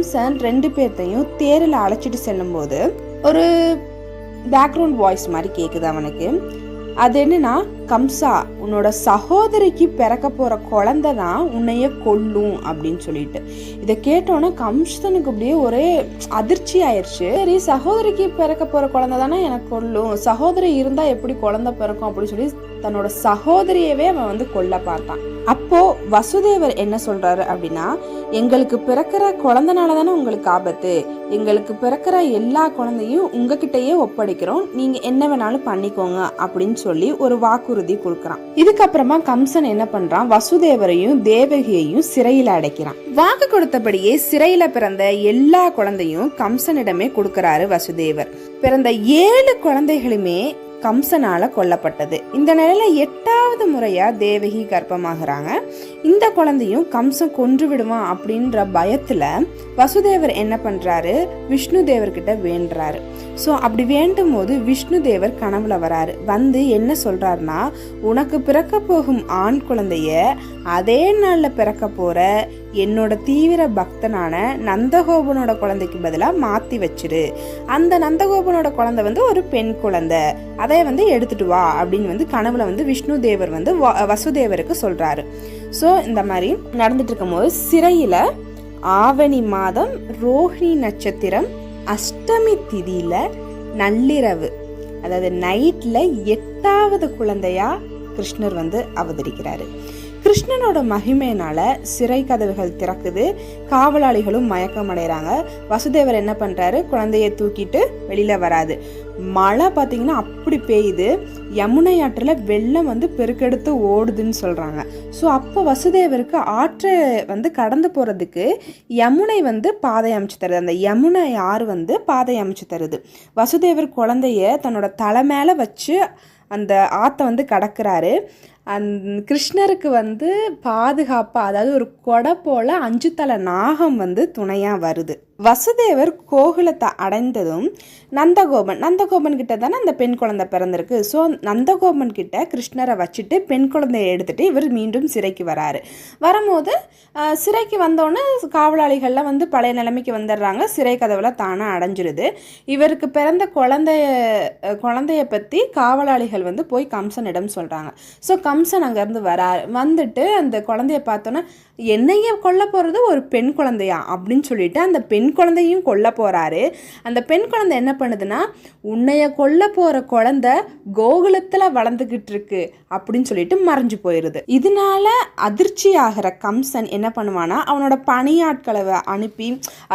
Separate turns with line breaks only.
கம்சன் ரெண்டு பேர்த்தையும் தேரில் அழைச்சிட்டு செல்லும்போது ஒரு பேக்ரவுண்ட் வாய்ஸ் மாதிரி கேட்குது அவனுக்கு. அது என்னன்னா கம்சா உன்னோட சகோதரிக்கு பிறக்க போற குழந்தை தான் உன்னைய கொல்லும் அப்படின்னு சொல்லிட்டு. இதை கேட்டோன்னே கம்சனுக்கு அப்படியே ஒரே அதிர்ச்சி ஆயிடுச்சு சரி சகோதரிக்கு பிறக்க போற குழந்தை தானே எனக்கு கொல்லும். சகோதரி இருந்தா எப்படி குழந்தை பிறக்கும் அப்படின்னு சொல்லி தன்னோட சகோதரியவே அவன் வந்து கொல்ல பார்த்தான். அப்போ வசுதேவர் என்ன சொல்றாரு அப்படின்னா எங்களுக்கு பிறக்கிற குழந்தைனால தானே உங்களுக்கு ஆபத்து. எங்களுக்கு பிறக்கிற எல்லா குழந்தையும் உங்ககிட்டயே ஒப்படைக்கிறோம். நீங்க என்ன வேணாலும் பண்ணிக்கோங்க அப்படின்னு சொல்லி ஒரு வாக்குறுதி கொடுக்கறான். இதுக்கப்புறமா கம்சன் என்ன பண்றான்? வசுதேவரையும் தேவகியையும் சிறையில அடைக்கிறான். வாக்கு கொடுத்தபடியே சிறையில பிறந்த எல்லா குழந்தையும் கம்சனிடமே கொடுக்கறாரு வசுதேவர். பிறந்த ஏழு குழந்தைகளுமே கம்சனால கொல்லப்பட்டது. இந்த நிலையில எட்டாவது முறையா தேவகி கர்ப்பமாகறாங்க. இந்த குழந்தையும் கம்சன் கொன்று விடுவான் அப்படின்ற பயத்துல வசுதேவர் என்ன பண்றாரு? விஷ்ணு தேவர்கிட்ட வேண்டுறாரு. ஸோ அப்படி வேண்டும் போது விஷ்ணு தேவர் கனவுல வராரு. வந்து என்ன சொல்றாருன்னா உனக்கு பிறக்க போகும் ஆண் குழந்தைய அதே நாள்ல பிறக்க போற என்னோட தீவிர பக்தனான நந்தகோபனோட குழந்தைக்கு பதிலாக மாற்றி வச்சிரு. அந்த நந்தகோபனோட குழந்தை வந்து ஒரு பெண் குழந்தை. அதை வந்து எடுத்துட்டு வா அப்படின்னு வந்து கனவுல வந்து விஷ்ணு தேவர் வந்து வ- வசுதேவருக்கு சொல்றாரு. ஸோ இந்த மாதிரி நடந்துட்டு இருக்கும்போது சிறையில ஆவணி மாதம் ரோஹிணி நட்சத்திரம் அஷ்டமி திதியில நள்ளிரவு அதாவது நைட்ல எட்டாவது குழந்தையா கிருஷ்ணர் வந்து அவதரிக்கிறாரு. கிருஷ்ணனோட மகிமையினால சிறை கதவுகள் திறக்குது. காவலாளிகளும் மயக்கம் அடைகிறாங்க வசுதேவர் என்ன பண்ணுறாரு குழந்தைய தூக்கிட்டு வெளியில் வராது. மழை பார்த்தீங்கன்னா அப்படி பெய்யுது. யமுனை ஆற்றில் வெள்ளம் வந்து பெருக்கெடுத்து ஓடுதுன்னு சொல்கிறாங்க ஸோ அப்போ வசுதேவருக்கு ஆற்றை வந்து கடந்து போகிறதுக்கு யமுனை வந்து பாதை அமைச்சு தருது. அந்த யமுனை ஆறு வந்து பாதை அமைச்சு தருது. வசுதேவர் குழந்தைய தன்னோட தலை மேலே வச்சு அந்த ஆற்றை வந்து கடக்குறாரு. அந் கிருஷ்ணருக்கு வந்து பாதுகாப்பாக அதாவது ஒரு கொடை போல அஞ்சு தலை நாகம் வந்து துணையாக வருது. வசுதேவர் கோகுலத்தை அடைந்ததும் நந்தகோபன் நந்தகோபன் கிட்ட தானே அந்த பெண் குழந்தை பிறந்திருக்கு. ஸோ நந்தகோபன் கிட்ட கிருஷ்ணரை வச்சுட்டு பெண் குழந்தையை எடுத்துகிட்டு இவர் மீண்டும் சிறைக்கு வராரு. வரும்போது சிறைக்கு வந்தோடனே காவலாளிகள்லாம் வந்து பழைய நிலைமைக்கு வந்துடுறாங்க. சிறை கதவுல தானாக அடைஞ்சிருது. இவருக்கு பிறந்த குழந்தைய குழந்தைய பற்றி காவலாளிகள் வந்து போய் கம்சனிடம் சொல்கிறாங்க ஸோ கம்சன் அங்கேருந்து வராரு வந்துட்டு அந்த குழந்தைய பார்த்தோன்னே என்னைய கொல்ல போகிறது ஒரு பெண் குழந்தையா? அப்படின்னு சொல்லிட்டு அந்த பெண் குழந்தையும் கொல்ல போகிறாரு அந்த பெண் குழந்தை என்ன பண்ணுதுன்னா உன்னைய கொல்ல போகிற குழந்த கோகுலத்தில் வளர்ந்துக்கிட்டு இருக்கு அப்படின்னு சொல்லிட்டு மறைஞ்சு போயிடுது இதனால அதிர்ச்சி ஆகிற கம்சன் என்ன பண்ணுவானா அவனோட பணியாட்களை அனுப்பி